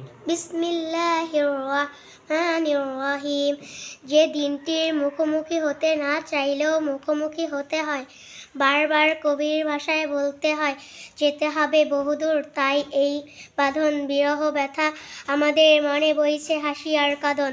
ಏನು বিসমিল্লাহির রহিম। যে দিনটির মুখোমুখি হতে না চাইলেও মুখোমুখি হতে হয়। বারবার কবির ভাষায় বলতে হয়, যেতে হবে বহুদূর, তাই এই বাঁধন বিরহ ব্যথা আমাদের মনে বইছে হাসি আর কাঁদন।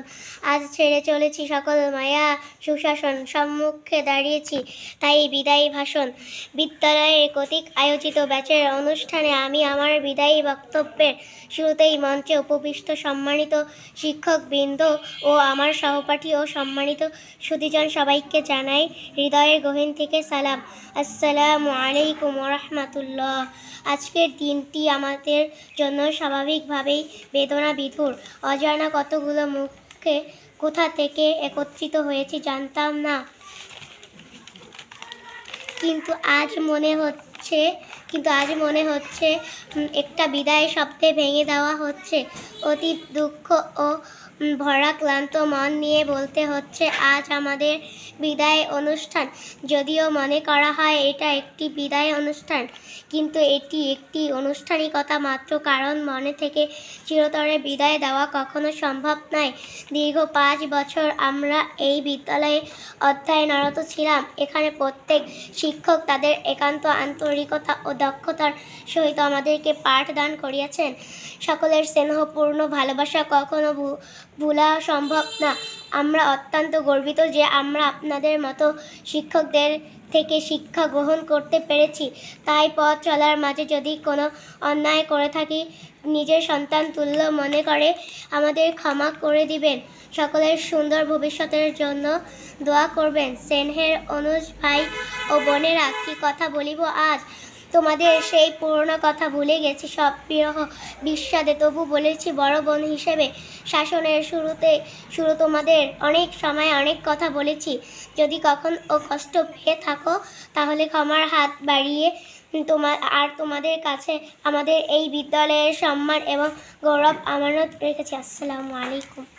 আজ ছেড়ে চলেছি সকল মায়া, সুশাসন, সম্মুখে দাঁড়িয়েছি, তাই বিদায়ী ভাষণ। বিদ্যালয়ের কতিক আয়োজিত ব্যাচের অনুষ্ঠানে আমি আমার বিদায়ী বক্তব্যের শুরুতেই মঞ্চে উপবিষ্ট সম্মানিত শিক্ষক বৃন্দ ও আমার সহপাঠী ও সম্মানিত সুদীজন সবাইকে জানাই হৃদয়ের গহীন থেকে সালাম। আসসালামু আলাইকুম রহমতুল্লাহ। আজকের দিনটি আমাদের জন্য স্বাভাবিকভাবেই বেদনা বিধুর অজানা কতগুলো মুখে কোথা থেকে একত্রিত হয়েছে জানতাম না। কিন্তু আজ মনে হচ্ছে কিন্তু আজ মনে হচ্ছে একটা বিদায় শব্দে ভেঙে দেওয়া হচ্ছে। অতি দুঃখ ও ভরা ক্লান্ত মন নিয়ে বলতে হচ্ছে, আজ আমাদের বিদায় অনুষ্ঠান। যদিও মনে করা হয় এটা একটি বিদায় অনুষ্ঠান, কিন্তু এটি একটি আনুষ্ঠানিকতা মাত্র, কারণ মনে থেকে চিরতরে বিদায় দেওয়া কখনো সম্ভব নয়। দীর্ঘ পাঁচ বছর আমরা এই বিদ্যালয়ে অধ্যয়নরত ছিলাম। এখানে প্রত্যেক শিক্ষক তাদের একান্ত আন্তরিকতা ও দক্ষতার সহিত আমাদেরকে পাঠদান করিয়াছেন। সকলের স্নেহপূর্ণ ভালোবাসা কখনো ভুলা সম্ভব না। আমরা অত্যন্ত গর্বিত যে আমরা আপনাদের মতো শিক্ষকদের থেকে শিক্ষা গ্রহণ করতে পেরেছি। তাই পথ চলার মাঝে যদি কোনো অন্যায় করে থাকি, নিজের সন্তান তুল্য মনে করে আমাদের ক্ষমা করে দিবেন। সকলের সুন্দর ভবিষ্যতের জন্য দোয়া করবেন। স্নেহের অনুজ ভাই ও বোনেরা, কি কথা বলিব আজ? তোমাদের সেই পুরনো কথা ভুলে গেছি, সব বিরহ বিস্বাদে। তবু বলেছি, বড় বোন হিসেবে শাসনের শুরুতে, শুরু তোমাদের অনেক সময় অনেক কথা বলেছি। যদি কখন ও কষ্ট পেয়ে থাকো, তাহলে ক্ষমার হাত বাড়িয়ে তোমার আর তোমাদের কাছে আমাদের এই বিদ্যালয়ের সম্মান এবং গৌরব আমানত রেখেছি। আসসালামু আলাইকুম।